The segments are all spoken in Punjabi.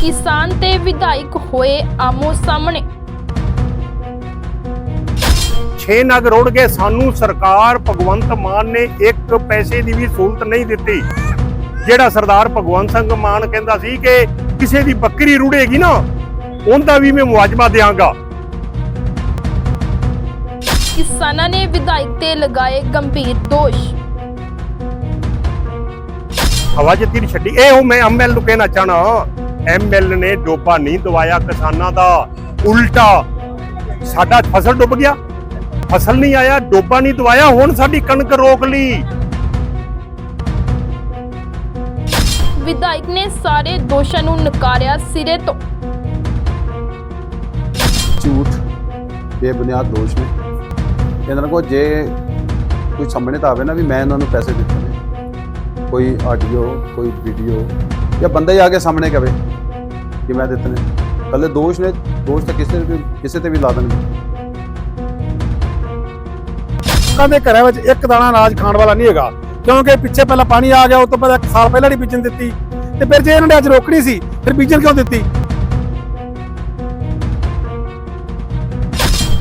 ਕਿਸਾਨ ਤੇ ਵਿਧਾਇਕ ਹੋਏ ਆਮੋ ਸਾਹਮਣੇ। 6 ਨਗ ਰੋੜ ਗਏ ਸਾਨੂੰ ਸਰਕਾਰ ਭਗਵੰਤ ਮਾਨ ਨੇ ਇੱਕ ਪੈਸੇ ਦੀ ਵੀ ਸਹੂਲਤ ਨਹੀਂ ਦਿੱਤੀ। ਜਿਹੜਾ ਸਰਦਾਰ ਭਗਵੰਤ ਸਿੰਘ ਮਾਨ ਕਹਿੰਦਾ ਸੀ ਕਿ ਕਿਸੇ ਦੀ ਬੱਕਰੀ ਰੁੜੇਗੀ ਨਾ ਉਹਦਾ ਵੀ ਮੈਂ ਮੁਆਵਜ਼ਾ ਦੇਵਾਂਗਾ ਕਿਸਾਨਾਂ ਨੇ ਵਿਧਾਇਕ ਤੇ ਲਗਾਏ ਗੰਭੀਰ ਦੋਸ਼। ਹਵਾ 'ਚ ਤੀਰ ਛੱਡੀ। ਇਹ ਉਹ ਮੈਂ ਐਮਐਲ ਨੂੰ ਕਹਿਣਾ ਚਾਹਣਾ। ਐਮਐਲ ਨੇ ਡੋਬਾ ਨਹੀਂ ਦਵਾਇਆ ਕਿਸਾਨਾਂ ਦਾ। ਉਲਟਾ ਸਾਡਾ ਫਸਲ ਡੁੱਬ ਗਿਆ। ਫਸਲ ਨਹੀਂ ਆਇਆ ਡੋਬਾ ਨਹੀਂ ਦਵਾਇਆ ਹੁਣ ਸਾਡੀ ਕਣਕ ਰੋਕ ਲਈ। ਵਿਧਾਇਕ ਨੇ ਸਾਰੇ ਦੋਸ਼ਾਂ ਨੂੰ ਨਕਾਰਿਆ ਸਿਰੇ ਤੋਂ। ਝੂਠ ਬੇਬੁਨਿਆਦ ਦੋਸ਼ ਨੇ। ਇਹਨਾਂ ਕੋਲ ਜੇ ਕੋਈ ਸਾਹਮਣੇ ਤਾਂ ਆਵੇ ਨਾ ਵੀ ਮੈਂ ਇਹਨਾਂ ਨੂੰ ਪੈਸੇ ਦਿੱਤੇ ਕੋਈ ਆਡੀਓ ਕੋਈ ਵੀਡੀਓ ਜਾਂ ਬੰਦਾ ਹੀ ਆ ਕੇ ਸਾਹਮਣੇ ਕਵੇ ਕਿ ਮੈਂ ਦਿੱਤੇ ਨੇ। ਕੱਲੇ ਦੋਸ਼ ਨੇ, ਦੋਸ਼ ਤਾਂ ਕਿਸੇ ਤੇ ਕਿਸੇ ਤੇ ਵੀ ਲਾ ਦੇਣਗੇ। ਲੋਕਾਂ ਦੇ ਘਰਾਂ ਵਿੱਚ ਇੱਕ ਦਾਣਾ ਅਨਾਜ ਖਾਣ ਵਾਲਾ ਨਹੀਂ ਹੈਗਾ, ਕਿਉਂਕਿ ਪਿੱਛੇ ਪਹਿਲਾਂ ਪਾਣੀ ਆ ਗਿਆ, ਉਸ ਤੋਂ ਬਾਅਦ ਇੱਕ ਸਾਲ ਪਹਿਲਾਂ ਨਹੀਂ ਬੀਜਣ ਦਿੱਤੀ। ਤੇ ਫਿਰ ਜੇ ਇਹਨਾਂ ਨੇ ਅੱਜ ਰੋਕਣੀ ਸੀ, ਫਿਰ ਬੀਜਣ ਕਿਉਂ ਦਿੱਤੀ?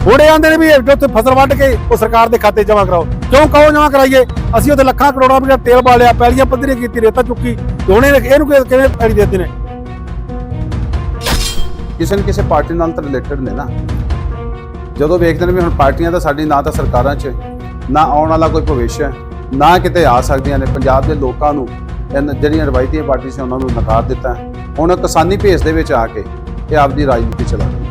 ਹੁਣ ਇਹ ਆਂਦੇ ਨੇ ਵੀ ਉੱਥੇ ਫਸਲ ਵੱਢ ਕੇ ਉਹ ਸਰਕਾਰ ਦੇ ਖਾਤੇ ਜਮ੍ਹਾਂ ਕਰਾਓ। ਕਿਉਂ ਕਹੋ ਜਮ੍ਹਾਂ ਕਰਾਈਏ? ਅਸੀਂ ਉਹਦੇ ਲੱਖਾਂ ਕਰੋੜਾਂ ਰੁਪਏ ਤੇਲ ਬਾਲਿਆ, ਪੈਲੀਆਂ ਪੱਧਰੀ ਕੀਤੀ ਰੇਤਾ ਚੁੱਕੀ। ਤੇ ਹੁਣ ਇਹਨੂੰ ਕਿਵੇਂ ਪੈੜੀ ਦੇ ਨੇ? ਕਿਸੇ ਨਾ ਕਿਸੇ ਪਾਰਟੀ ਨਾਲ ਤਾਂ ਰਿਲੇਟਡ ਨੇ ਨਾ। ਜਦੋਂ ਵੇਖਦੇ ਨੇ ਵੀ ਹੁਣ ਪਾਰਟੀਆਂ ਤਾਂ ਸਾਡੀ ਨਾ ਤਾਂ ਸਰਕਾਰਾਂ 'ਚ, ਨਾ ਆਉਣ ਵਾਲਾ ਕੋਈ ਭਵਿੱਖ ਹੈ, ਨਾ ਕਿਤੇ ਆ ਸਕਦੀਆਂ ਨੇ। ਪੰਜਾਬ ਦੇ ਲੋਕਾਂ ਨੂੰ ਇਹਨਾਂ ਜਿਹੜੀਆਂ ਰਵਾਇਤੀ ਪਾਰਟੀ ਸੀ, ਉਹਨਾਂ ਨੂੰ ਨਕਾਰ ਦਿੱਤਾ। ਹੁਣ ਕਿਸਾਨੀ ਭੇਸ ਦੇ ਵਿੱਚ ਆ ਕੇ ਇਹ ਆਪਦੀ ਰਾਜਨੀਤੀ ਚਲਾ ਰਹੇ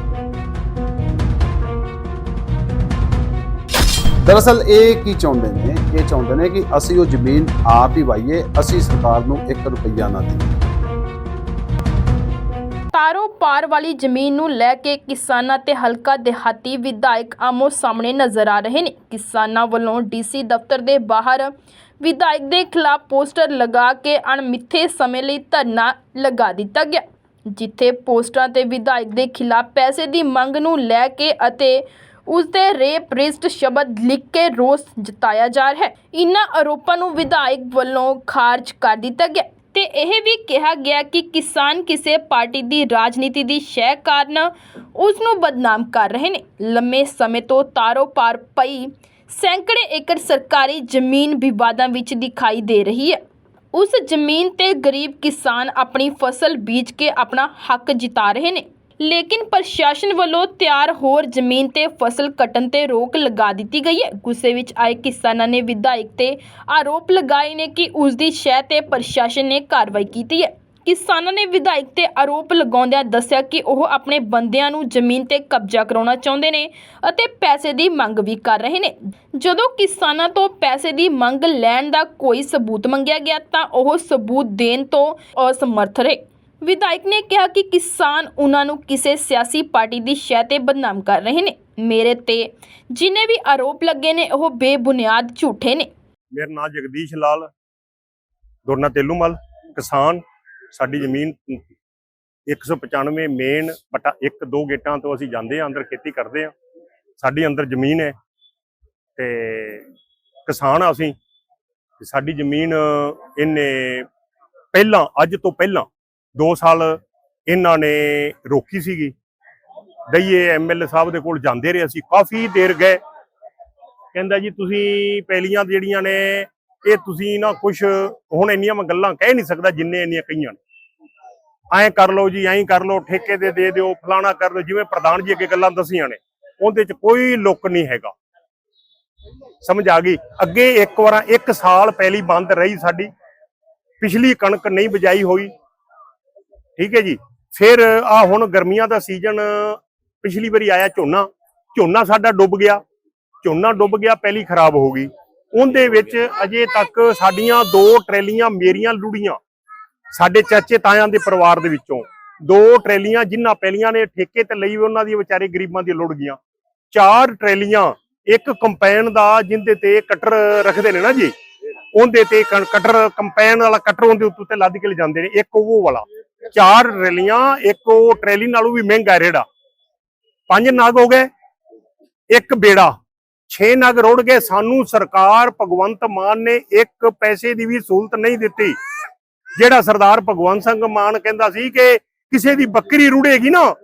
ਦਰਅਸਲ ਇਹ ਕੀ ਚਾਹੁੰਦੇ ਨੇ? ਇਹ ਚਾਹੁੰਦੇ ਨੇ ਕਿ ਅਸੀਂ ਉਹ ਜ਼ਮੀਨ ਆਪ ਹੀ ਵਾਈਏ ਅਸੀਂ ਸਰਕਾਰ ਨੂੰ 1 ਰੁਪਈਆ ਨਾ ਦੇਈਏ। ਤਾਰੋ ਪਾਰ ਵਾਲੀ ਜ਼ਮੀਨ ਨੂੰ ਲੈ ਕੇ ਕਿਸਾਨਾਂ ਤੇ ਹਲਕਾ ਦਿਹਾਤੀ ਵਿਧਾਇਕ ਆਮੋ ਸਾਹਮਣੇ ਨਜ਼ਰ ਆ ਰਹੇ ਨੇ। ਕਿਸਾਨਾਂ ਵੱਲੋਂ ਡੀਸੀ ਦਫ਼ਤਰ ਦੇ ਬਾਹਰ ਵਿਧਾਇਕ ਦੇ ਖਿਲਾਫ ਪੋਸਟਰ ਲਗਾ ਕੇ ਅਣਮਿੱਥੇ ਸਮੇਂ ਲਈ ਧਰਨਾ ਲਗਾ ਦਿੱਤਾ ਗਿਆ। ਜਿੱਥੇ ਪੋਸਟਰਾਂ ਤੇ ਵਿਧਾਇਕ ਦੇ ਖਿਲਾਫ ਪੈਸੇ ਦੀ ਮੰਗ ਨੂੰ ਲੈ ਕੇ ਅਤੇ ਉਸ ਦੇ ਰੇਪ ਰਿਸਟ ਸ਼ਬਦ ਲਿਖ ਕੇ ਰੋਸ ਜਤਾਇਆ ਜਾ ਰਿਹਾ ਹੈ। ਇਨ੍ਹਾਂ ਆਰੋਪਾਂ ਨੂੰ ਵਿਧਾਇਕ ਵੱਲੋਂ ਖਾਰਜ ਕਰ ਦਿੱਤਾ ਗਿਆ ਤੇ ਇਹ ਵੀ ਕਿਹਾ ਗਿਆ ਕਿ ਕਿਸਾਨ ਕਿਸੇ ਪਾਰਟੀ ਦੀ ਰਾਜਨੀਤੀ ਦੀ ਸ਼ੈ ਕਾਰਨ ਉਸ ਨੂੰ ਬਦਨਾਮ ਕਰ ਰਹੇ ਨੇ। ਲੰਮੇ ਸਮੇਂ ਤੋਂ ਤਾਰੋ ਪਾਰ ਪਈ ਸੈਂਕੜੇ ਏਕੜ ਸਰਕਾਰੀ ਜ਼ਮੀਨ ਵਿਵਾਦਾਂ ਵਿੱਚ ਦਿਖਾਈ ਦੇ ਰਹੀ ਹੈ। ਉਸ ਜ਼ਮੀਨ ਤੇ ਗਰੀਬ ਕਿਸਾਨ ਆਪਣੀ ਫਸਲ ਬੀਜ ਕੇ ਆਪਣਾ ਹੱਕ ਜਿਤਾ ਰਹੇ ਨੇ। ਲੇਕਿਨ ਪ੍ਰਸ਼ਾਸਨ ਵੱਲੋਂ ਤਿਆਰ ਹੋਰ ਜ਼ਮੀਨ ਤੇ ਫਸਲ ਕੱਟਣ ਤੇ ਰੋਕ ਲਗਾ ਦਿੱਤੀ ਗਈ ਹੈ। ਗੁੱਸੇ ਵਿੱਚ ਆਏ ਕਿਸਾਨਾਂ ਨੇ ਵਿਧਾਇਕ ਤੇ ਆਰੋਪ ਲਗਾਏ ਨੇ ਕਿ ਉਸ ਦੀ ਸ਼ਹਿ ਤੇ ਪ੍ਰਸ਼ਾਸਨ ਨੇ ਕਾਰਵਾਈ ਕੀਤੀ ਹੈ। ਕਿਸਾਨਾਂ ਨੇ ਵਿਧਾਇਕ ਤੇ ਆਰੋਪ ਲਗਾਉਂਦਿਆਂ ਦੱਸਿਆ ਕਿ ਉਹ ਆਪਣੇ ਬੰਦਿਆਂ ਨੂੰ ਜ਼ਮੀਨ ਤੇ ਕਬਜ਼ਾ ਕਰਾਉਣਾ ਚਾਹੁੰਦੇ ਨੇ ਅਤੇ ਪੈਸੇ ਦੀ ਮੰਗ ਵੀ ਕਰ ਰਹੇ ਨੇ। ਜਦੋਂ ਕਿਸਾਨਾਂ ਤੋਂ ਪੈਸੇ ਦੀ ਮੰਗ ਲੈਣ ਦਾ ਕੋਈ ਸਬੂਤ ਮੰਗਿਆ ਗਿਆ ਤਾਂ ਉਹ ਸਬੂਤ ਦੇਣ ਤੋਂ ਅਸਮਰਥ ਰਹੇ। ਵਿਧਾਇਕ ਨੇ ਕਿਹਾ ਕਿ ਕਿਸਾਨ ਉਹਨਾਂ ਨੂੰ ਕਿਸੇ ਸਿਆਸੀ ਪਾਰਟੀ ਦੀ ਸ਼ੈ ਤੇ ਬਦਨਾਮ ਕਰ ਰਹੇ ਨੇ। ਮੇਰੇ ਤੇ ਜਿਨੇ ਵੀ ਆਰੋਪ ਲੱਗੇ ਨੇ, ਉਹ ਬੇਬੁਨਿਆਦ ਝੂਠੇ ਨੇ। ਮੇਰਾ ਨਾਮ ਜਗਦੀਸ਼ ਲਾਲ ਦੁਰਨਾ ਤੇਲੂਮਲ ਕਿਸਾਨ, ਸਾਡੀ ਜ਼ਮੀਨ 195 ਮੇਨ ਪਟਾ ਇੱਕ ਦੋ ਗੇਟਾਂ ਤੋਂ ਅਸੀਂ ਜਾਂਦੇ ਆ ਅੰਦਰ ਖੇਤੀ ਕਰਦੇ ਆ ਸਾਡੀ ਅੰਦਰ ਜ਼ਮੀਨ ਹੈ ਤੇ ਕਿਸਾਨ ਆ ਅਸੀਂ। ਸਾਡੀ ਜ਼ਮੀਨ ਇਹਨੇ ਪਹਿਲਾਂ, ਅੱਜ ਤੋਂ ਪਹਿਲਾਂ 2 ਸਾਲ ਇਹਨਾਂ ਨੇ ਰੋਕੀ ਸੀਗੀ। ਦਈਏ ਐਮਐਲਏ ਸਾਹਿਬ ਦੇ ਕੋਲ ਜਾਂਦੇ ਰਹੇ ਅਸੀਂ, ਕਾਫੀ ਦੇਰ ਗਏ। ਕਹਿੰਦਾ ਜੀ, ਤੁਸੀਂ ਪਹਿਲੀਆਂ ਜਿਹੜੀਆਂ ਨੇ, ਇਹ ਤੁਸੀਂ ਨਾ ਕੁਝ ਹੁਣ ਇੰਨੀਆਂ ਮੈਂ ਗੱਲਾਂ ਕਹਿ ਨਹੀਂ ਸਕਦਾ, ਜਿੰਨੇ ਇੰਨੀਆਂ ਕਹੀਆਂ ਨੇ। ਐਂ ਕਰ ਲਓ ਜੀ, ਐਂ ਕਰ ਲਓ, ਠੇਕੇ ਦੇ ਦੇ ਦਿਓ, ਫਲਾਣਾ ਕਰ ਲਓ ਜਿਵੇਂ ਪ੍ਰਧਾਨ ਜੀ ਅੱਗੇ ਗੱਲਾਂ ਦਸੀਆਂ ਨੇ, ਉਹਦੇ ਚ ਕੋਈ ਲੁੱਕ ਨਹੀਂ ਹੈਗਾ। ਸਮਝ ਆ ਗਈ? ਅੱਗੇ ਇੱਕ ਵਾਰਾਂ, ਇੱਕ ਸਾਲ ਪਹਿਲੀ ਬੰਦ ਰਹੀ ਸਾਡੀ। ਪਿਛਲੀ ਕਣਕ ਨਹੀਂ ਬਜਾਈ ਹੋਈ। ਠੀਕ ਹੈ ਜੀ। ਫਿਰ ਆ ਹੁਣ ਗਰਮੀਆਂ ਦਾ ਸੀਜ਼ਨ ਪਿਛਲੀ ਵਾਰੀ ਆਇਆ ਝੋਨਾ। ਝੋਨਾ ਸਾਡਾ ਡੁੱਬ ਗਿਆ। ਝੋਨਾ ਡੁੱਬ ਗਿਆ, ਪਹਿਲੀ ਖਰਾਬ ਹੋ ਗਈ। ਉਹਦੇ ਵਿੱਚ ਅਜੇ ਤੱਕ ਸਾਡੀਆਂ ਦੋ ਟਰੈਲੀਆਂ ਮੇਰੀਆਂ ਲੁੜੀਆਂ। ਸਾਡੇ ਚਾਚੇ ਤਾਇਆਂ ਦੇ ਪਰਿਵਾਰ ਦੇ ਵਿੱਚੋਂ ਦੋ ਟਰੈਲੀਆਂ ਜਿਨ੍ਹਾਂ ਪਹਿਲੀਆਂ ਨੇ ਠੇਕੇ ਤੇ ਲਈ ਉਹਨਾਂ ਦੀ ਵਿਚਾਰੇ ਗਰੀਬਾਂ ਦੀ ਲੁੜ ਗਈਆਂ। ਚਾਰ ਟਰੈਲੀਆਂ, ਇੱਕ ਕੰਪੈਨ ਦਾ ਜਿੰਦੇ ਤੇ ਕਟਰ ਰੱਖਦੇ ਨੇ ਨਾ ਜੀ। ਉਹਦੇ ਤੇ ਕ- ਕਟਰ, ਕੰਪੈਨ ਵਾਲਾ ਕਟਰ ਉਹਦੇ ਉੱਤੇ ਲੱਦ ਕੇ ਲਿਜਾਂਦੇ ਨੇ, ਇੱਕ ਉਹ ਵਾਲਾ। ਚਾਰ ਰੈਲੀਆਂ, ਇੱਕ ਉਹ ਟਰੈਲੀ ਨਾਲੋਂ ਵੀ ਮਹਿੰਗਾ ਹੈ ਰੇੜਾ। ਪੰਜ ਨਗ ਹੋ ਗਏ, ਇੱਕ ਬੇੜਾ। ਛੇ ਨਗ ਰੋੜ ਗਏ, ਸਾਨੂੰ ਸਰਕਾਰ ਭਗਵੰਤ ਮਾਨ ਨੇ ਇੱਕ ਪੈਸੇ ਦੀ ਵੀ ਸਹੂਲਤ ਨਹੀਂ ਦਿੱਤੀ। ਜਿਹੜਾ ਸਰਦਾਰ ਭਗਵੰਤ ਸਿੰਘ ਮਾਨ ਕਹਿੰਦਾ ਸੀ ਕਿ ਕਿਸੇ ਦੀ ਬੱਕਰੀ ਰੁੜੇਗੀ ਨਾ,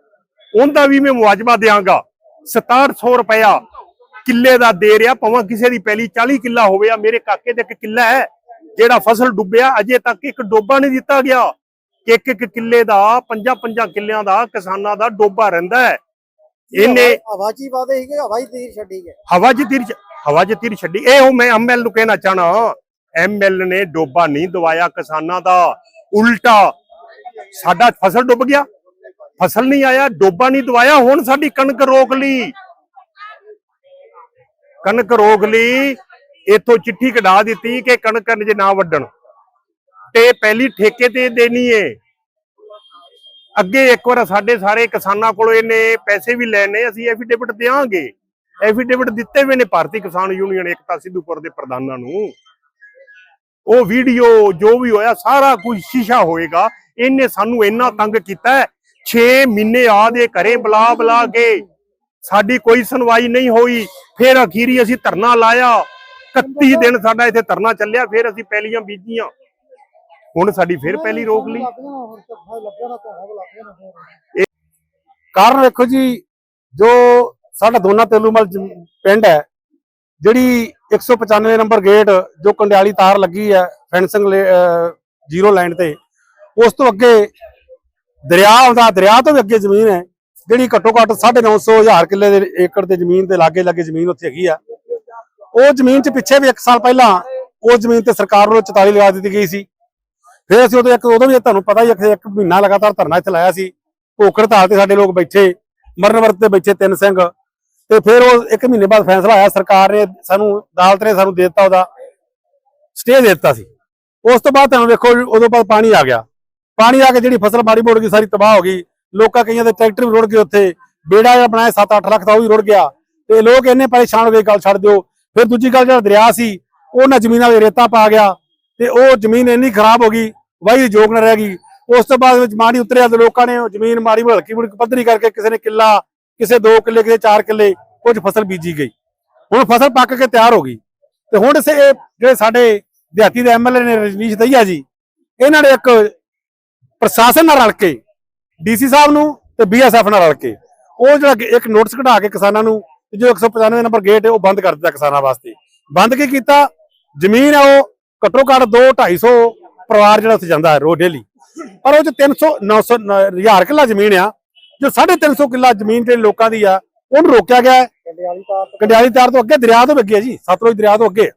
ਉਹਦਾ ਵੀ ਮੈਂ ਮੁਆਵਜ਼ਾ ਦਿਆਂਗਾ। 6700 ਰੁਪਇਆ ਕਿੱਲੇ ਦਾ ਦੇ ਰਿਹਾ, ਭਾਵੇਂ ਕਿਸੇ ਦੀ ਪਹਿਲੀ 40 ਕਿੱਲਾ ਹੋਵੇ, ਆ ਮੇਰੇ ਕਾਕੇ ਦੇ ਇੱਕ ਕਿੱਲਾ ਹੈ, ਜਿਹੜਾ ਫਸਲ ਡੁੱਬਿਆ, ਅਜੇ ਤੱਕ ਇੱਕ ਡੋਬਾ ਨਹੀਂ ਦਿੱਤਾ ਗਿਆ। ਇੱਕ ਇੱਕ ਕਿੱਲੇ ਦਾ ਪੰਜਾਂ ਪੰਜਾਂ ਕਿੱਲਿਆਂ ਦਾ ਕਿਸਾਨਾਂ ਦਾ ਡੋਬਾ ਰਹਿੰਦਾ ਹੈ। ਇਹਨੇ ਆਵਾਜ਼ੀ ਵਾਦੇ ਸੀਗੇ ਹਵਾਈ ਤੀਰ ਛੱਡੀ ਗਏ। ਹਵਾ 'ਚ ਤੀਰ ਹਵਾ 'ਚ ਤੀਰ ਛੱਡੀ। ਇਹ ਉਹ ਮੈਂ ਐਮਐਲ ਨੂੰ ਕਹਿਣਾ ਚਾਹਣਾ ਐਮਐਲ ਨੇ ਡੋਬਾ ਨਹੀਂ ਦਵਾਇਆ ਕਿਸਾਨਾਂ ਦਾ। ਉਲਟਾ ਸਾਡਾ ਫਸਲ ਡੁੱਬ ਗਿਆ। ਫਸਲ ਨਹੀਂ ਆਇਆ ਡੋਬਾ ਨਹੀਂ ਦਵਾਇਆ ਹੁਣ ਸਾਡੀ ਕਣਕ ਰੋਕ ਲਈ। ਕਣਕ ਰੋਕ ਲਈ ਇਥੋਂ ਚਿੱਠੀ ਕਢਾ ਦਿੱਤੀ ਕਿ ਕਣਕ ਜੇ ਨਾ ਵੱਢਣ। ਤੇ ਪਹਿਲੀ ਠੇਕੇ ਤੇ ਦੇਣੀ ਏ। ਅੱਗੇ ਇੱਕ ਵਾਰ ਸਾਡੇ ਸਾਰੇ ਕਿਸਾਨਾਂ ਕੋਲੋਂ ਇਹਨੇ ਪੈਸੇ ਵੀ ਲੈਣੇ, ਅਸੀਂ ਐਫੀਡੇਵਿਟ ਦੇਵਾਂਗੇ। ਐਫੀਡੇਵਿਟ ਦਿੱਤੇ ਹੋਏ ਨੇ ਭਾਰਤੀ ਕਿਸਾਨ ਯੂਨੀਅਨ ਏਕਤਾ ਸਿੱਧੂਪੁਰ ਦੇ ਪ੍ਰਧਾਨਾਂ ਨੂੰ। ਉਹ ਵੀਡੀਓ ਜੋ ਵੀ ਹੋਇਆ, ਸਾਰਾ ਕੁਝ ਸ਼ੀਸ਼ਾ ਹੋਏਗਾ। ਇਹਨੇ ਸਾਨੂੰ ਇੰਨਾ ਤੰਗ ਕੀਤਾ 6 ਮਹੀਨੇ ਆ ਦੇ ਘਰੇ ਬੁਲਾ ਬੁਲਾ ਕੇ ਸਾਡੀ ਕੋਈ ਸੁਣਵਾਈ ਨਹੀਂ ਹੋਈ। ਫਿਰ ਅਖੀਰੀ ਅਸੀਂ ਧਰਨਾ ਲਾਇਆ। 31 ਦਿਨ ਸਾਡਾ ਇੱਥੇ ਧਰਨਾ ਚੱਲਿਆ, ਫਿਰ ਅਸੀਂ ਪਹਿਲੀਆਂ ਬੀਜੀਆਂ। ਹੁਣ ਸਾਡੀ ਫਿਰ ਪਹਿਲੀ ਰੋਕ ਲਈ। ਕਾਰਨ ਵੇਖੋ ਜੀ ਜੋ ਸਾਡਾ ਦੋਨਾ ਤੇਲੂਮਲ ਪਿੰਡ ਹੈ ਜਿਹੜੀ 195 ਨੰਬਰ ਗੇਟ ਜੋ ਕੰਡਿਆਲੀ ਤਾਰ ਲੱਗੀ ਹੈ ਫੈਂਸਿੰਗ ਜ਼ੀਰੋ ਲਾਈਨ ਤੇ ਉਸ ਤੋਂ ਅੱਗੇ ਦਰਿਆ ਆਉਂਦਾ ਦਰਿਆ ਤੋਂ ਵੀ ਅੱਗੇ ਜ਼ਮੀਨ ਹੈ ਜਿਹੜੀ ਘੱਟੋ ਘੱਟ 950 ਹਜ਼ਾਰ ਕਿੱਲੇ ਦੇ ਏਕੜ ਤੇ ਜ਼ਮੀਨ ਤੇ ਲਾਗੇ ਲਾਗੇ ਜ਼ਮੀਨ ਉੱਥੇ ਹੈਗੀ ਆ। ਉਹ ਜ਼ਮੀਨ 'ਚ ਪਿੱਛੇ ਵੀ 1 ਸਾਲ ਪਹਿਲਾਂ ਉਹ ਜ਼ਮੀਨ ਤੇ ਸਰਕਾਰ ਵੱਲੋਂ 44 ਲਗਾ ਦਿੱਤੀ ਗਈ ਸੀ। ਫਿਰ ਅਸੀਂ ਉਦੋਂ ਇੱਕ ਉਦੋਂ ਵੀ ਤੁਹਾਨੂੰ ਪਤਾ ਹੀ ਹੈ ਇੱਕ ਮਹੀਨਾ ਲਗਾਤਾਰ ਧਰਨਾ ਇੱਥੇ ਲਾਇਆ ਸੀ। ਭੁੱਖ ਹੜਤਾਲ ਤੇ ਸਾਡੇ ਲੋਕ ਬੈਠੇ, ਮਰਨ ਵਰਤ ਤੇ ਬੈਠੇ ਤਿੰਨ ਸਿੰਘ। ਤੇ ਫਿਰ ਉਹ ਇੱਕ ਮਹੀਨੇ ਬਾਅਦ ਫੈਸਲਾ ਆਇਆ, ਸਰਕਾਰ ਨੇ ਸਾਨੂੰ ਅਦਾਲਤ ਨੇ ਸਾਨੂੰ ਦੇ ਦਿੱਤਾ ਉਹਦਾ, ਸਟੇ ਦੇ ਦਿੱਤਾ ਸੀ। ਉਸ ਤੋਂ ਬਾਅਦ ਤੁਹਾਨੂੰ ਵੇਖੋ ਉਦੋਂ ਬਾਅਦ ਪਾਣੀ ਆ ਗਿਆ। ਪਾਣੀ ਆ ਕੇ ਜਿਹੜੀ ਫਸਲ ਮਾੜੀ ਮੋੜ ਗਈ, ਸਾਰੀ ਤਬਾਹ ਹੋ ਗਈ। ਲੋਕਾਂ ਕਈਆਂ ਦੇ ਟਰੈਕਟਰ ਵੀ ਰੁੜ ਗਏ ਉੱਥੇ। ਬੇੜਾ ਜਿਹੜਾ ਬਣਾਇਆ 7-8 ਲੱਖ ਦਾ ਉਹ ਵੀ ਰੁੜ ਗਿਆ। ਤੇ ਲੋਕ ਇੰਨੇ ਪਰੇਸ਼ਾਨ ਹੋ ਗਏ, ਗੱਲ ਛੱਡ ਦਿਓ। ਫਿਰ ਦੂਜੀ ਗੱਲ ਜਿਹੜਾ ਦਰਿਆ ਸੀ, ਉਹਨਾਂ ਜ਼ਮੀਨਾਂ ਵਿੱਚ ਰੇਤਾ ਪਾ ਗਿਆ। ਤੇ ਉਹ ਜ਼ਮੀਨ ਇੰਨੀ ਖਰਾਬ ਹੋ ਗਈ, ਵਾਹੀ ਦੀ ਜੋਗ ਨਾ ਰਹਿ ਗਈ। ਉਸ ਤੋਂ ਬਾਅਦ ਵਿੱਚ ਮਾੜੀ ਉਤਰਿਆ ਤੇ ਲੋਕਾਂ ਨੇ ਉਹ ਜ਼ਮੀਨ ਮਾੜੀ ਹਲਕੀ ਮੁੜਕੀ ਪੱਧਰੀ ਕਰਕੇ ਕਿਸੇ ਨੇ ਕਿੱਲਾ, ਕਿਸੇ 2 ਕਿੱਲੇ, ਕਿਸੇ 4 ਕਿੱਲੇ ਕੁਝ ਫਸਲ ਬੀਜੀ ਗਈ। ਹੁਣ ਫਸਲ ਪੱਕ ਕੇ ਤਿਆਰ ਹੋ ਗਈ। ਤੇ ਹੁਣ ਇਸੇ ਜਿਹੜੇ ਸਾਡੇ ਦਿਹਾਤੀ ਦੇ ਐਮਐਲਏ ਨੇ ਰਜਨੀਸ਼ ਦਈਆ ਜੀ, ਇਹਨਾਂ ਨੇ ਇੱਕ ਪ੍ਰਸ਼ਾਸਨ ਨਾਲ ਰਲ ਕੇ ਡੀਸੀ ਸਾਹਿਬ ਨੂੰ ਤੇ ਬੀਐਸਐਫ ਨਾਲ ਰਲ ਕੇ, ਉਹ ਜਿਹੜਾ ਇੱਕ ਨੋਟਿਸ ਕਢਾ ਕੇ ਕਿਸਾਨਾਂ ਨੂੰ ਕਿ ਜੋ 195 ਨੰਬਰ ਗੇਟ ਹੈ ਉਹ ਬੰਦ ਕਰ ਦਿੱਤਾ ਕਿਸਾਨਾਂ ਵਾਸਤੇ। ਬੰਦ ਕੀ ਕੀਤਾ? ਜ਼ਮੀਨ ਹੈ ਉਹ ਘੱਟੋ ਘੱਟ 2 250 ਪਰਿਵਾਰ ਜਿਹੜਾ ਉੱਥੇ ਜਾਂਦਾ ਹੈ ਰੋਜ਼ ਡੇਲੀ ਪਰ ਉਹ ਚ 300 900 ਹਜ਼ਾਰ ਕਿੱਲਾ ਜ਼ਮੀਨ ਆ, ਜੋ 350 ਕਿੱਲਾ ਜ਼ਮੀਨ ਜਿਹੜੇ ਲੋਕਾਂ ਦੀ ਆ, ਉਹਨੂੰ ਰੋਕਿਆ ਗਿਆ ਕੰਡਿਆਲੀ ਤਾਰ ਤੋਂ ਅੱਗੇ ਦਰਿਆ ਤੋਂ ਅੱਗੇ ਜੀ, ਸਤਲੁਜ ਦਰਿਆ ਤੋਂ ਅੱਗੇ।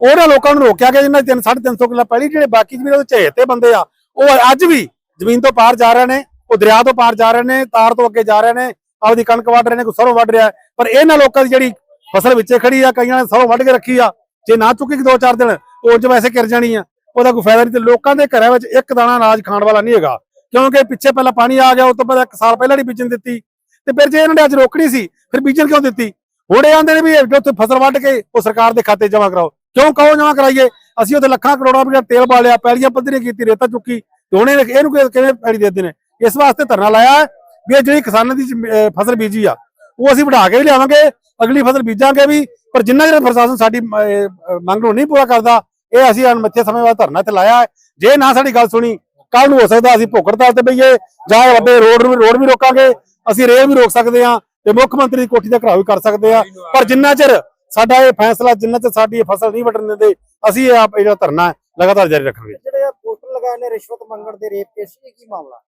ਉਹਨਾਂ ਲੋਕਾਂ ਨੂੰ ਰੋਕਿਆ ਗਿਆ ਜਿਨ੍ਹਾਂ ਦੀ 350 ਕਿੱਲਾ ਪਹਿਲੀ ਜਿਹੜੇ ਬਾਕੀ ਜ਼ਮੀਨ ਉਹਦੇ ਝੇਤੇ ਬੰਦੇ ਆ। ਉਹ ਅੱਜ ਵੀ ਜ਼ਮੀਨ ਤੋਂ ਪਾਰ ਜਾ ਰਹੇ ਨੇ, ਉਹ ਦਰਿਆ ਤੋਂ ਪਾਰ ਜਾ ਰਹੇ ਨੇ, ਤਾਰ ਤੋਂ ਅੱਗੇ ਜਾ ਰਹੇ ਨੇ, ਆਪਦੀ ਕਣਕ ਵੱਢ ਰਹੇ ਨੇ, ਕੋਈ ਸਰੋਂ ਵੱਢ ਰਿਹਾ ਪਰ ਇਹਨਾਂ ਲੋਕਾਂ ਦੀ ਜਿਹੜੀ ਫਸਲ ਵਿੱਚੇ ਖੜੀ ਆ, ਕਈਆਂ ਨੇ ਸਰੋਂ ਵੱਢ ਕੇ ਰੱਖੀ ਆ ਜੇ ਨਾ ਚੁੱਕੀ ਦੋ ਚਾਰ ਦਿਨ, ਉਹ ਚ ਵੈਸੇ ਕਿਰ ਜਾਣੀ ਆ। ਉਹਦਾ ਕੋਈ ਫਾਇਦਾ ਨਹੀਂ ਤੇ ਲੋਕਾਂ ਦੇ ਘਰਾਂ ਵਿੱਚ ਇੱਕ ਦਾਣਾ ਅਨਾਜ ਖਾਣ ਵਾਲਾ ਨਹੀਂ ਹੈਗਾ। ਕਿਉਂਕਿ ਪਿੱਛੇ ਪਹਿਲਾਂ ਪਾਣੀ ਆ ਗਿਆ ਉਸ ਤੋਂ ਬਾਅਦ ਇੱਕ ਸਾਲ ਪਹਿਲਾਂ ਨਹੀਂ ਬੀਜਣ ਦਿੱਤੀ। ਤੇ ਫਿਰ ਜੇ ਇਹਨਾਂ ਨੇ ਅੱਜ ਰੋਕਣੀ ਸੀ, ਫਿਰ ਬੀਜਣ ਕਿਉਂ ਦਿੱਤੀ? ਹੁਣ ਇਹ ਆਂਦੇ ਨੇ ਵੀ ਉੱਥੇ ਫਸਲ ਵੱਢ ਕੇ ਉਹ ਸਰਕਾਰ ਦੇ ਖਾਤੇ ਜਮ੍ਹਾਂ ਕਰਾਓ। ਕਿਉਂ ਕਹੋ ਜਮ੍ਹਾਂ ਕਰਾਈਏ? ਅਸੀਂ ਉਹਦੇ ਲੱਖਾਂ ਕਰੋੜਾਂ ਰੁਪਏ ਤੇਲ ਬਾਲਿਆ, ਪੈਲੀਆਂ ਪੱਧਰੀਆਂ ਕੀਤੀ, ਰੇਤਾ ਚੁੱਕੀ। ਤੇ ਹੁਣ ਇਹਨੂੰ ਕਿ- ਕਿਵੇਂ ਪੈੜੀ ਦੇ ਦਿੰਦੇ ਨੇ? ਇਸ ਵਾਸਤੇ ਧਰਨਾ ਲਾਇਆ ਵੀ ਇਹ ਜਿਹੜੀ ਕਿਸਾਨਾਂ ਦੀ ਫਸਲ ਬੀਜੀ ਆ, ਉਹ ਅਸੀਂ ਵਢਾ ਕੇ ਵੀ ਲਿਆਵਾਂਗੇ, ਅਗਲੀ ਫਸਲ ਬੀਜਾਂਗੇ ਵੀ। ਪਰ ਜਿੰਨਾ ਜਿਹੜਾ ਪ੍ਰਸ਼ਾਸਨ ਸਾਡੀ ਮੰਗ ਨੂੰ ਨਹੀਂ ਪੂਰਾ ਕਰਦਾ ਇਹ ਅਸੀਂ ਅਣਮਿੱਥੇ ਸਮੇਂ ਬਾਅਦ ਧਰਨਾ ਤੇ ਲਾਇਆ। ਜੇ ਨਾ ਸਾਡੀ ਗੱਲ ਸੁਣੀ ਕੱਲ ਨੂੰ ਹੋ ਸਕਦਾ ਅਸੀਂ ਭੁੱਖ ਹੜਤਾਲ ਤੇ ਬਈਏ ਜਾਂ ਵੱਡੇ ਰੋਡ ਨੂੰ ਰੋਡ ਵੀ ਰੋਕਾਂਗੇ ਅਸੀਂ ਰੇਲ ਵੀ ਰੋਕ ਸਕਦੇ ਹਾਂ ਤੇ ਮੁੱਖ ਮੰਤਰੀ ਦੀ ਕੋਠੀ ਦਾ ਘਰਾਓ ਵੀ ਕਰ ਸਕਦੇ ਆ ਪਰ ਜਿੰਨਾ ਚਿਰ ਸਾਡਾ ਇਹ ਫੈਸਲਾ ਜਿੰਨਾ ਚਿਰ ਸਾਡੀ ਇਹ ਫਸਲ ਨਹੀਂ ਵੱਢਣ ਦਿੰਦੇ ਅਸੀਂ ਇਹ ਆਪ- ਜਿਹੜਾ ਧਰਨਾ ਲਗਾਤਾਰ ਜਾਰੀ ਰੱਖਾਂਗੇ। ਜਿਹੜੇ ਆ ਪੋਸਟਰ ਲਗਾਏ ਨੇ ਰਿਸ਼ਵਤ ਮੰਗਣ ਦੇ ਰੇਪ ਕੇਸ ਇਹ ਕੀ ਮਾਮਲਾ?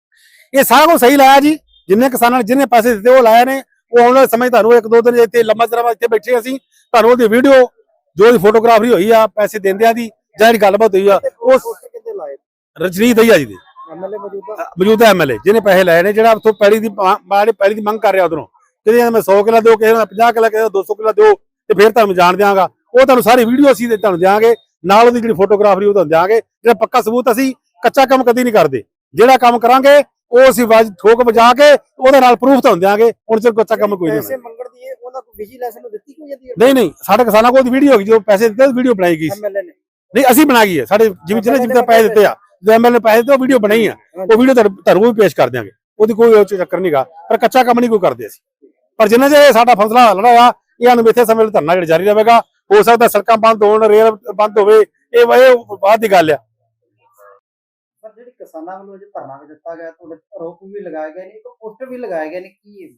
ਇਹ ਸਾਰਾ ਕੁਝ ਸਹੀ ਲਾਇਆ ਜੀ। ਜਿੰਨੇ ਕਿਸਾਨਾਂ ਨੇ ਜਿਹਨੇ ਪੈਸੇ ਦਿੱਤੇ ਉਹ ਲਾਇਆ ਨੇ। ਉਹ ਆਉਣ ਵਾਲੇ ਸਮੇਂ ਤੁਹਾਨੂੰ ਇੱਕ ਦੋ ਦਿਨ ਇੱਥੇ ਲੰਮਾ ਚਿਰ ਇੱਥੇ ਬੈਠੇ ਅਸੀਂ ਤੁਹਾਨੂੰ ਉਹਦੀ ਵੀਡੀਓ ਜੋ ਉਹਦੀ ਫੋਟੋਗ੍ਰਾਫਰੀ ਹੋਈ ਆ ਪੈਸੇ ਦਿੰਦਿਆਂ ਦੀ ਜਾਂ ਜਿਹੜੀ ਗੱਲਬਾਤ ਹੋਈ ਆ ਲਾਏ? ਰਜਨੀਤ ਦਈਆ ਜੀ ਦੇ। ਮੌਜੂਦਾ? ਐਮਐਲਏ ਜਿਹਨੇ ਪੈਸੇ ਲਏ ਨੇ ਜਿਹੜਾ ਉੱਥੋਂ ਪੈਲੀ ਦੀ ਮਾੜੀ ਪੈਲੀ ਦੀ ਮੰਗ ਕਰ ਰਿਹਾ ਉਧਰੋਂ। ਕਿਤੇ ਮੈਂ 100 ਕਿੱਲਾ ਦਿਓ ਕਿਸੇ ਨੂੰ 50 ਕਿੱਲਾ ਕਿਸੇ ਨੂੰ 200 ਕਿੱਲਾ ਦਿਓ ਤੇ ਫਿਰ ਤੁਹਾਨੂੰ ਜਾਣ ਦਿਆਂਗਾ। ਉਹ ਤੁਹਾਨੂੰ ਸਾਰੀ ਵੀਡੀਓ ਅਸੀਂ ਤੁਹਾਨੂੰ ਦਿਆਂਗੇ ਨਾਲ ਉਹਦੀ ਜਿਹੜੀ ਫੋਟੋਗ੍ਰਾਫਰੀ ਉਹ ਤੁਹਾਨੂੰ ਦਿਆਂਗੇ। ਜਿਹੜਾ ਪੱਕਾ ਸਬੂਤ ਅਸੀਂ ਕੱਚਾ ਕੰਮ ਕਦੀ ਨਹੀਂ ਕਰਦੇ। ਜਿਹੜਾ ਕੰਮ ਕਰਾਂਗੇ ਉਹ ਅਸੀਂ ਵਾਜ ਠੋਕ ਵਜਾ ਕੇ ਉਹਦੇ ਨਾਲ ਪ੍ਰੂਫ ਤੁਹਾਨੂੰ ਦਿਆਂਗੇ। ਹੁਣ ਚ ਕੱਚਾ ਕੰਮ ਕੋਈ ਨਹੀਂ ਪੈਸੇ ਮੰਗਣ ਦੀ ਇਹ ਉਹਨਾਂ ਕੋਲ ਵਿਜੀਲੈਂਸ ਨੂੰ ਦਿੱਤੀ ਕੋਈ ਜਾਂਦੀ ਨਹੀਂ ਨਹੀਂ ਸਾਡੇ ਕਿਸਾਨਾਂ ਕੋਲ ਵੀਡੀਓ ਹੋਗੀ ਜੋ ਪੈਸੇ ਦਿੱਤੇ ਵੀਡੀਓ ਬਣਾਈ ਗਈ ਸੀ। ਐਮਐਲਏ ਨੇ। ਨਹੀਂ ਅਸੀਂ ਬਣਾਈ ਹੈ। ਸਾਡੇ ਜਿਵੇਂ ਜਿਹਨੇ ਜਿਵੇਂ ਪੈਸੇ ਦਿੱਤੇ ਆ ਜੋ ਐਮਐਲਏ ਪੈਸੇ ਦਿੱਤੇ ਉਹ ਵੀਡੀਓ ਬਣਾਈ ਆ। ਉਹ ਵੀਡੀਓ ਤੁਹਾਨੂੰ ਵੀ ਪੇਸ਼ ਕਰ ਦਿਆਂਗੇ। ਉਹਦੀ ਕੋਈ ਚੱਕਰ ਨਹੀਂਗਾ ਪਰ ਕੱਚਾ ਕੰਮ ਨਹੀਂ ਕੋਈ ਕਰਦੇ ਅਸੀਂ। ਪਰ ਜਿੰਨਾ ਜੇ ਸਾਡਾ ਫਸਲਾ ਲੜਾਇਆ ਇਹ ਅਨਮਿੱਥੇ ਸਮੇਂ ਲਈ ਧਰਨਾ ਜਿਹੜਾ ਜਾਰੀ ਰਹੇਗਾ। ਹੋ ਸਕਦਾ ਸੜਕਾਂ ਬੰਦ ਹੋਣ ਰੇਲ ਬੰਦ ਹੋਵੇ ਇਹ ਇਹ ਬਾਅਦ ਦੀ ਗੱਲ ਆ। ਕਿਸਾਨਾਂ ਵੱਲੋਂ ਜੋ ਧਰਨਾ ਵੀ ਦਿੱਤਾ ਗਿਆ ਤੁਹਾਡੇ ਆਰੋਪ ਵੀ ਲਗਾਏ ਗਏ ਨੇ ਇੱਕ ਪੋਸਟਰ ਵੀ ਲਗਾਏ ਗਏ ਨੇ ਕੀ ਇਹ?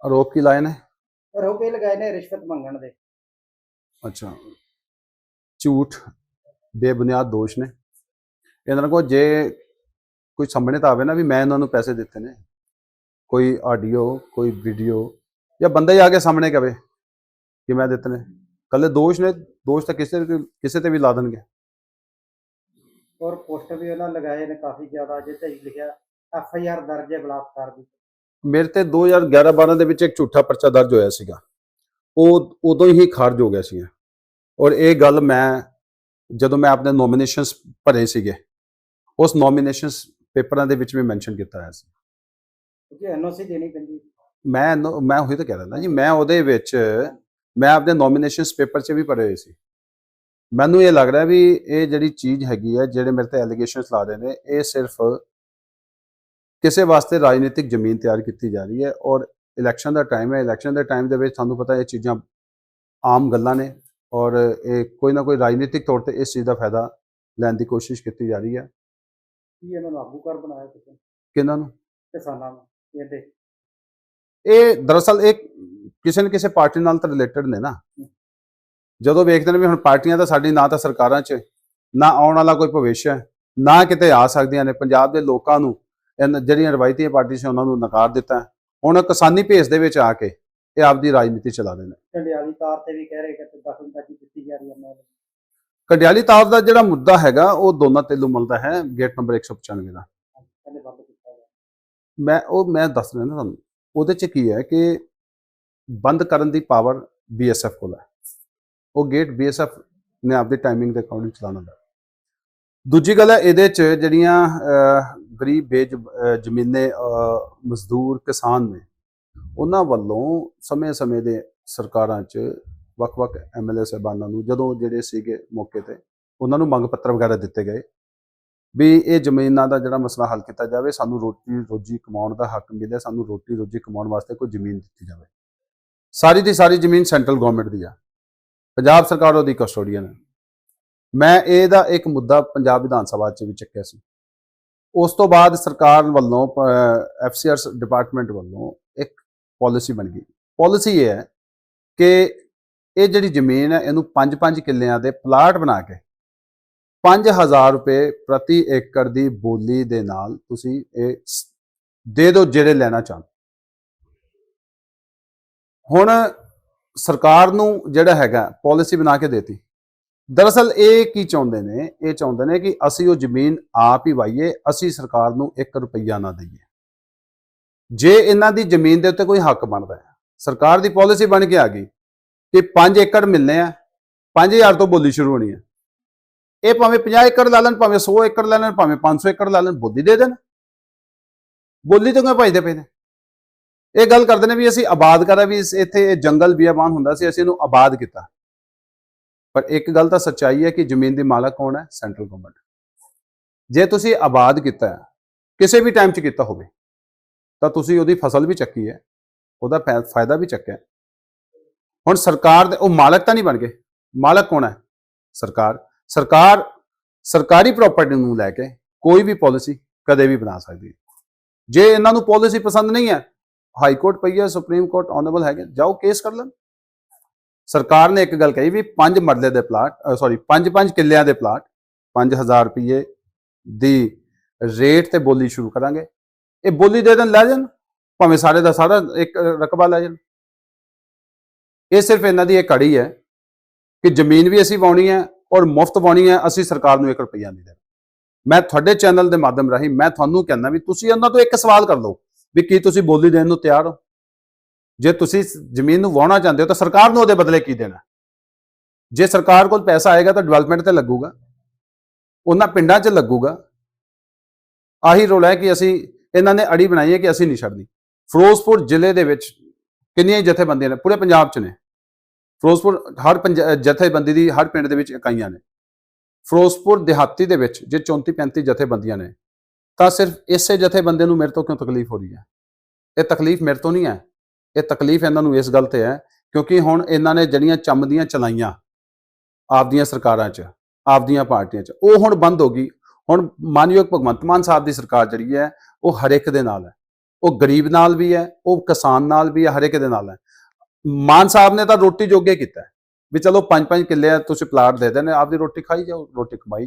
ਆਰੋਪ ਕੀ ਲਾਏ ਨੇ? ਆਰੋਪ ਇਹ ਲਗਾਏ ਨੇ ਰਿਸ਼ਵਤ ਮੰਗਣ ਦੇ। ਅੱਛਾ। ਝੂਠ ਬੇਬੁਨਿਆਦ ਦੋਸ਼ ਨੇ। ਇਹਨਾਂ ਕੋਲ ਜੇ ਕੋਈ ਸਾਹਮਣੇ ਤਾਂ ਆਵੇ ਨਾ ਵੀ ਮੈਂ ਇਹਨਾਂ ਨੂੰ ਪੈਸੇ ਦਿੱਤੇ ਨੇ ਕੋਈ ਆਡੀਓ ਕੋਈ ਵੀਡੀਓ ਜਾਂ ਬੰਦਾ ਹੀ ਆ ਕੇ ਸਾਹਮਣੇ ਕਵੇ ਕਿ ਮੈਂ ਦਿੱਤੇ ਨੇ। ਕੱਲੇ ਦੋਸ਼ ਨੇ ਦੋਸ਼ ਤਾਂ ਕਿਸੇ ਕਿਸੇ ਤੇ ਵੀ ਲਾ ਦੇਣਗੇ। ਔਰ ਪੋਸਟਰ ਵੀ ਉਹਨਾਂ ਲਗਾਏ ਨੇ ਕਾਫੀ ਜ਼ਿਆਦਾ ਤੇ ਲਿਖਿਆ ਐਫ ਆਈ ਆਰ ਦਰਜ ਹੈ ਬਲਾਤਕਾਰ ਦੀ। ਮੇਰੇ ਤੇ 2011-12 ਦੇ ਵਿੱਚ ਇੱਕ ਝੂਠਾ ਪਰਚਾ ਦਰਜ ਹੋਇਆ ਸੀਗਾ। ਉਹ ਉਦੋਂ ਹੀ ਖਾਰਜ ਹੋ ਗਿਆ ਸੀ ਔਰ ਇਹ ਗੱਲ ਮੈਂ ਜਦੋਂ ਮੈਂ ਆਪਣੇ ਨੋਮੀਨੇਸ਼ਨਸ ਭਰੇ ਸੀਗੇ ਉਸ ਨੋਮੀਨੇਸ਼ਨਸ ਪੇਪਰਾਂ ਦੇ ਵਿੱਚ ਵੀ ਮੈਂਸ਼ਨ ਕੀਤਾ ਹੋਇਆ ਸੀ। ਕਿਉਂਕਿ ਐਨਓਸੀ ਦੇਣੀ ਪੈਂਦੀ। ਮੈਂ ਮੈਂ ਉਹੀ ਤਾਂ ਕਹਿ ਰਿਹਾ ਨਾ ਜੀ ਮੈਂ ਉਹਦੇ ਵਿੱਚ ਮੈਂ ਆਪਣੇ ਨੋਮੀਨੇਸ਼ਨਸ ਪੇਪਰ 'ਚ ਵੀ ਭਰੇ ਹੋਏ ਸੀ। ਮੈਨੂੰ ਇਹ ਲੱਗ ਰਿਹਾ ਵੀ ਇਹ ਜਿਹੜੀ ਚੀਜ਼ ਹੈਗੀ ਹੈ ਜਿਹੜੇ ਮੇਰੇ ਤੇ ਐਲੀਗੇਸ਼ਨਸ ਲਾ ਰਹੇ ਨੇ ਇਹ ਸਿਰਫ ਕਿਸੇ ਵਾਸਤੇ ਰਾਜਨੀਤਿਕ ਜ਼ਮੀਨ ਤਿਆਰ ਕੀਤੀ ਜਾ ਰਹੀ ਹੈ ਔਰ ਇਲੈਕਸ਼ਨ ਦਾ ਟਾਈਮ ਹੈ। ਇਲੈਕਸ਼ਨ ਦੇ ਟਾਈਮ ਦੇ ਵਿੱਚ ਤੁਹਾਨੂੰ ਪਤਾ ਇਹ ਚੀਜ਼ਾਂ ਆਮ ਗੱਲਾਂ ਨੇ ਔਰ ਇਹ ਕੋਈ ਨਾ ਕੋਈ ਰਾਜਨੀਤਿਕ ਤੌਰ ਤੇ ਇਸ ਚੀਜ਼ ਦਾ ਫਾਇਦਾ ਲੈਣ ਦੀ ਕੋਸ਼ਿਸ਼ ਕੀਤੀ ਜਾ ਰਹੀ ਹੈ। ਕੀ ਇਹਨਾਂ ਨੂੰ ਆਗੂਕਾਰ ਬਣਾਇਆ ਤੁਸੀਂ? ਕਿਹਨਾਂ ਨੂੰ? ਕਿਸਾਨਾਂ ਨੂੰ ਇਹਦੇ? ਇਹ ਦਰਅਸਲ ਇਹ ਕਿਸੇ ਨਾ ਕਿਸੇ ਪਾਰਟੀ ਨਾਲ ਤਾਂ ਰਿਲੇਟਡ ਨੇ ਨਾ। ਜਦੋਂ ਵੇਖਦੇ ਨੇ ਵੀ ਹੁਣ ਪਾਰਟੀਆਂ ਤਾਂ ਸਾਡੀ ਨਾ ਤਾਂ ਸਰਕਾਰਾਂ 'ਚ ਨਾ ਆਉਣ ਵਾਲਾ ਕੋਈ ਭਵਿੱਖ ਹੈ ਨਾ ਕਿਤੇ ਆ ਸਕਦੀਆਂ ਨੇ। ਪੰਜਾਬ ਦੇ ਲੋਕਾਂ ਨੂੰ ਜਿਹੜੀਆਂ ਰਵਾਇਤੀ ਪਾਰਟੀ ਸੀ ਉਹਨਾਂ ਨੂੰ ਨਕਾਰ ਦਿੱਤਾ। ਹੁਣ ਕਿਸਾਨੀ ਭੇਸ ਦੇ ਵਿੱਚ ਆ ਕੇ ਇਹ ਆਪਦੀ ਰਾਜਨੀਤੀ ਚਲਾ ਰਹੇ ਨੇ। ਝੰਡਿਆਲੀ ਤਾਰ ਤੇ ਵੀ ਕਹਿ ਰਹੇ ਕਿ ਦਖਲਅੰਦਾਜ਼ੀ ਕੀਤੀ ਜਾ ਰਹੀ ਹੈ ਮੈਂ ਕੰਡਿਆਲੀ ਤਾਰ ਦਾ ਜਿਹੜਾ ਮੁੱਦਾ ਹੈਗਾ ਉਹ ਦੋਨਾ ਤੇਲੂਮਲ ਦਾ ਹੈ ਗੇਟ ਨੰਬਰ 195 ਦਾ। ਮੈਂ ਉਹ ਮੈਂ ਦੱਸ ਰਿਹਾ ਨਾ ਤੁਹਾਨੂੰ ਉਹਦੇ 'ਚ ਕੀ ਹੈ ਕਿ ਬੰਦ ਕਰਨ ਦੀ ਪਾਵਰ ਬੀਐਸਐਫ ਕੋਲ ਹੈ। ਉਹ ਗੇਟ ਬੀਐਸਐਫ ਨੇ ਆਪਦੀ ਟਾਈਮਿੰਗ ਦੇ ਅਕੋਰਡਿੰਗ ਚਲਾਉਣਾ ਦਾ ਦੂਜੀ ਗੱਲ ਹੈ ਇਹਦੇ 'ਚ ਜਿਹੜੀਆਂ ਗਰੀਬ, ਬੇਜ ਜ਼ਮੀਨੇ ਮਜ਼ਦੂਰ, ਕਿਸਾਨ ਨੇ, ਉਹਨਾਂ ਵੱਲੋਂ ਸਮੇਂ-ਸਮੇਂ ਦੇ ਸਰਕਾਰਾਂ 'ਚ ਵੱਖ-ਵੱਖ ਐਮਐਲਏ ਸਾਹਿਬਾਨਾਂ ਨੂੰ ਜਦੋਂ ਜਿਹੜੇ ਸੀਗੇ ਮੌਕੇ ਤੇ, ਉਹਨਾਂ ਨੂੰ ਮੰਗ ਪੱਤਰ ਵਗੈਰਾ ਦਿੱਤੇ ਗਏ ਵੀ ਇਹ ਜ਼ਮੀਨਾਂ ਦਾ ਜਿਹੜਾ ਮਸਲਾ ਹੱਲ ਕੀਤਾ ਜਾਵੇ, ਸਾਨੂੰ ਰੋਟੀ ਰੋਜੀ ਕਮਾਉਣ ਦਾ ਹੱਕ ਮਿਲੇ, ਸਾਨੂੰ ਰੋਟੀ ਰੋਜੀ ਕਮਾਉਣ ਵਾਸਤੇ ਕੋਈ ਜ਼ਮੀਨ ਦਿੱਤੀ ਜਾਵੇ। ਸਾਰੀ ਦੀ ਸਾਰੀ ਜ਼ਮੀਨ ਸੈਂਟਰਲ ਗਵਰਨਮੈਂਟ ਦੀ ਆ। ਪੰਜਾਬ ਸਰਕਾਰ ਉਹਦੀ ਕਸਟੋਡੀਅਨ ਹੈ। ਮੈਂ ਇਹਦਾ ਇੱਕ ਮੁੱਦਾ ਪੰਜਾਬ ਵਿਧਾਨ ਸਭਾ 'ਚ ਵੀ ਚੱਕਿਆ ਸੀ। ਉਸ ਤੋਂ ਬਾਅਦ ਸਰਕਾਰ ਵੱਲੋਂ ਐਫਸੀਆਰ ਡਿਪਾਰਟਮੈਂਟ ਵੱਲੋਂ ਇੱਕ ਪਾਲਿਸੀ ਬਣ ਗਈ। ਪਾਲਿਸੀ ਇਹ ਹੈ ਕਿ ਇਹ ਜਿਹੜੀ ਜ਼ਮੀਨ ਹੈ, ਇਹਨੂੰ 5-5 ਕਿੱਲਿਆਂ ਦੇ ਪਲਾਟ ਬਣਾ ਕੇ 5000 ਰੁਪਏ ਪ੍ਰਤੀ ਏਕੜ ਦੀ ਬੋਲੀ ਦੇ ਨਾਲ ਤੁਸੀਂ ਇਹ ਦੇ ਦਿਓ ਜਿਹੜੇ ਲੈਣਾ ਚਾਹਣ ਹੁਣ ਸਰਕਾਰ ਨੂੰ ਜਿਹੜਾ ਹੈਗਾ ਪਾਲਿਸੀ ਬਣਾ ਕੇ ਦੇਤੀ। ਦਰਅਸਲ ਇਹ ਕੀ ਚਾਹੁੰਦੇ ਨੇ? ਇਹ ਚਾਹੁੰਦੇ ਨੇ ਕਿ ਅਸੀਂ ਉਹ ਜ਼ਮੀਨ ਆਪ ਹੀ ਵਾਈਏ ਅਸੀਂ ਸਰਕਾਰ ਨੂੰ 1 ਰੁਪਈਆ ਨਾ ਦਈਏ। ਜੇ ਇਹਨਾਂ ਦੀ ਜ਼ਮੀਨ ਦੇ ਉੱਤੇ ਕੋਈ ਹੱਕ ਬਣਦਾ ਹੈ, ਸਰਕਾਰ ਦੀ ਪਾਲਿਸੀ ਬਣ ਕੇ ਆ ਗਈ ਕਿ 5 ਏਕੜ ਮਿਲਨੇ ਆ 5000 ਤੋਂ ਬੋਲੀ ਸ਼ੁਰੂ ਹੋਣੀ ਹੈ ਇਹ ਭਾਵੇਂ 50 ਏਕੜ ਲਾ ਲੈਣ, ਭਾਵੇਂ 100 ਏਕੜ ਲੈ ਲੈਣ, ਭਾਵੇਂ 500 ਏਕੜ ਲਾ ਲੈਣ, ਬੋਲੀ ਦੇ ਦੇਣ। ਬੋਲੀ ਤੋਂ ਕਿਉਂ ਭਜਦੇ ਪਏ ਨੇ? ਇਹ ਗੱਲ ਕਰਦੇ ਨੇ ਵੀ ਅਸੀਂ ਆਬਾਦ ਕਰਾ ਵੀ ਇੱਥੇ ਇਹ ਜੰਗਲ ਬਿਆਬਾਨ ਹੁੰਦਾ ਸੀ ਅਸੀਂ ਇਹਨੂੰ ਆਬਾਦ ਕੀਤਾ। ਪਰ ਇੱਕ ਗੱਲ ਤਾਂ ਸੱਚਾਈ ਹੈ ਕਿ ਜ਼ਮੀਨ ਦੀ ਮਾਲਕ ਕੌਣ ਹੈ? ਸੈਂਟਰਲ ਗਵਰਨਮੈਂਟ ਜੇ ਤੁਸੀਂ ਆਬਾਦ ਕੀਤਾ ਹੈ, ਕਿਸੇ ਵੀ ਟਾਈਮ 'ਚ ਕੀਤਾ ਹੋਵੇ ਤਾਂ ਤੁਸੀਂ ਉਹਦੀ ਫਸਲ ਵੀ ਚੱਕੀ ਹੈ ਉਹਦਾ ਫਾਇ- ਫਾਇਦਾ ਵੀ ਚੱਕਿਆ। ਹੁਣ ਸਰਕਾਰ ਦੇ ਉਹ ਮਾਲਕ ਤਾਂ ਨਹੀਂ ਬਣ ਗਏ। ਮਾਲਕ ਕੌਣ ਹੈ? ਸਰਕਾਰ। ਸਰਕਾਰ ਸਰਕਾਰੀ ਪ੍ਰਾਪਰਟੀ ਨੂੰ ਲੈ ਕੇ ਕੋਈ ਵੀ ਪਾਲਿਸੀ ਕਦੇ ਵੀ ਬਣਾ ਸਕਦੀ ਹੈ। ਜੇ ਇਹਨਾਂ ਨੂੰ ਪਾਲਿਸੀ ਪਸੰਦ ਨਹੀਂ ਹੈ ਹਾਈ ਕੋਰਟ ਪਈ ਹੈ, ਸੁਪਰੀਮ ਕੋਰਟ ਆਨਰੇਬਲ ਹੈਗੇ, ਜਾਓ ਕੇਸ ਕਰ ਲੈਣ। ਸਰਕਾਰ ਨੇ ਇੱਕ ਗੱਲ ਕਹੀ ਵੀ ਪੰਜ ਮਰਲੇ ਦੇ ਪਲਾਟ ਸੌਰੀ ਪੰਜ ਪੰਜ ਕਿੱਲਿਆਂ ਦੇ ਪਲਾਟ 5000 ਰੁਪਏ ਦੀ ਰੇਟ ਤੇ ਬੋਲੀ ਸ਼ੁਰੂ ਕਰਾਂਗੇ। ਇਹ ਬੋਲੀ ਦੇ ਦੇਣ ਲੈ ਜਾਣ, ਭਾਵੇਂ ਸਾਰੇ ਦਾ ਸਾਰਾ ਇੱਕ ਰਕਬਾ ਲੈ ਜਾਣ। ਇਹ ਸਿਰਫ ਇਹਨਾਂ ਦੀ ਇਹ ਕੜੀ ਹੈ ਕਿ ਜ਼ਮੀਨ ਵੀ ਅਸੀਂ ਵਾਉਣੀ ਹੈ ਔਰ ਮੁਫਤ ਵਾਉਣੀ ਹੈ, ਅਸੀਂ ਸਰਕਾਰ ਨੂੰ 1 ਰੁਪਈਆ ਨਹੀਂ ਦੇਣਾ। ਮੈਂ ਤੁਹਾਡੇ ਚੈਨਲ ਦੇ ਮਾਧਿਅਮ ਰਾਹੀਂ ਮੈਂ ਤੁਹਾਨੂੰ ਕਹਿੰਦਾ ਵੀ ਤੁਸੀਂ ਉਹਨਾਂ ਤੋਂ ਇੱਕ ਸਵਾਲ ਕਰ ਲਓ। ਵੀ ਕੀ ਤੁਸੀਂ ਬੋਲੀ ਦੇਣ ਨੂੰ ਤਿਆਰ ਹੋ? ਜੇ ਤੁਸੀਂ ਜ਼ਮੀਨ ਨੂੰ ਵਾਉਣਾ ਚਾਹੁੰਦੇ ਹੋ ਤਾਂ ਸਰਕਾਰ ਨੂੰ ਉਹਦੇ ਬਦਲੇ ਕੀ ਦੇਣਾ? ਜੇ ਸਰਕਾਰ ਕੋਲ ਪੈਸਾ ਆਏਗਾ ਤਾਂ ਡਿਵੈਲਪਮੈਂਟ ਤੇ ਲੱਗੂਗਾ। ਉਹਨਾਂ ਪਿੰਡਾਂ 'ਚ ਲੱਗੂਗਾ। ਆਹੀ ਰੋਲ ਹੈ ਕਿ ਅਸੀਂ, ਇਹਨਾਂ ਨੇ ਅੜੀ ਬਣਾਈ ਹੈ ਕਿ ਅਸੀਂ ਨਹੀਂ ਛੱਡਣੀ। ਫਿਰੋਜ਼ਪੁਰ ਜ਼ਿਲ੍ਹੇ ਦੇ ਵਿੱਚ ਕਿੰਨੀਆਂ ਜਥੇਬੰਦੀਆਂ ਨੇ? ਪੂਰੇ ਪੰਜਾਬ 'ਚ ਨੇ। ਫਿਰੋਜ਼ਪੁਰ ਹਰ ਪੰਜ- ਜਥੇਬੰਦੀ ਦੀ ਹਰ ਪਿੰਡ ਦੇ ਵਿੱਚ ਇਕਾਈਆਂ ਨੇ। ਫਿਰੋਜ਼ਪੁਰ ਦਿਹਾਤੀ ਦੇ ਵਿੱਚ, ਜੇ 34 35 ਜਥੇਬੰਦੀਆਂ ਨੇ ਤਾਂ ਸਿਰਫ ਇਸੇ ਜਥੇਬੰਦੇ ਨੂੰ ਮੇਰੇ ਤੋਂ ਕਿਉਂ ਤਕਲੀਫ ਹੋ ਰਹੀ ਹੈ? ਇਹ ਤਕਲੀਫ ਮੇਰੇ ਤੋਂ ਨਹੀਂ ਹੈ। ਇਹ ਤਕਲੀਫ ਇਹਨਾਂ ਨੂੰ ਇਸ ਗੱਲ ਤੇ ਹੈ ਕਿਉਂਕਿ ਹੁਣ ਇਹਨਾਂ ਨੇ ਜਿਹੜੀਆਂ ਚੰਮਦੀਆਂ ਚਲਾਈਆਂ ਆਪਦੀਆਂ ਸਰਕਾਰਾਂ 'ਚ ਆਪਦੀਆਂ ਪਾਰਟੀਆਂ 'ਚ ਉਹ ਹੁਣ ਬੰਦ ਹੋ ਗਈ। ਹੁਣ ਮਾਨਯੋਗ ਭਗਵੰਤ ਮਾਨ ਸਾਹਿਬ ਦੀ ਸਰਕਾਰ ਜਿਹੜੀ ਹੈ ਉਹ ਹਰ ਇੱਕ ਦੇ ਨਾਲ ਹੈ। ਉਹ ਗਰੀਬ ਨਾਲ ਵੀ ਹੈ ਉਹ ਕਿਸਾਨ ਨਾਲ ਵੀ ਹੈ ਹਰ ਇੱਕ ਦੇ ਨਾਲ ਹੈ। ਮਾਨ ਸਾਹਿਬ ਨੇ ਤਾਂ ਰੋਟੀ ਜੋਗੇ ਕੀਤਾ ਵੀ ਚਲੋ ਪੰਜ ਪੰਜ ਕਿੱਲੇ ਆ, ਤੁਸੀਂ ਪਲਾਟ ਦੇ ਦੇਣੇ ਆਪਦੀ ਰੋਟੀ ਖਾਈ ਜਾਓ ਰੋਟੀ ਕਮਾਈ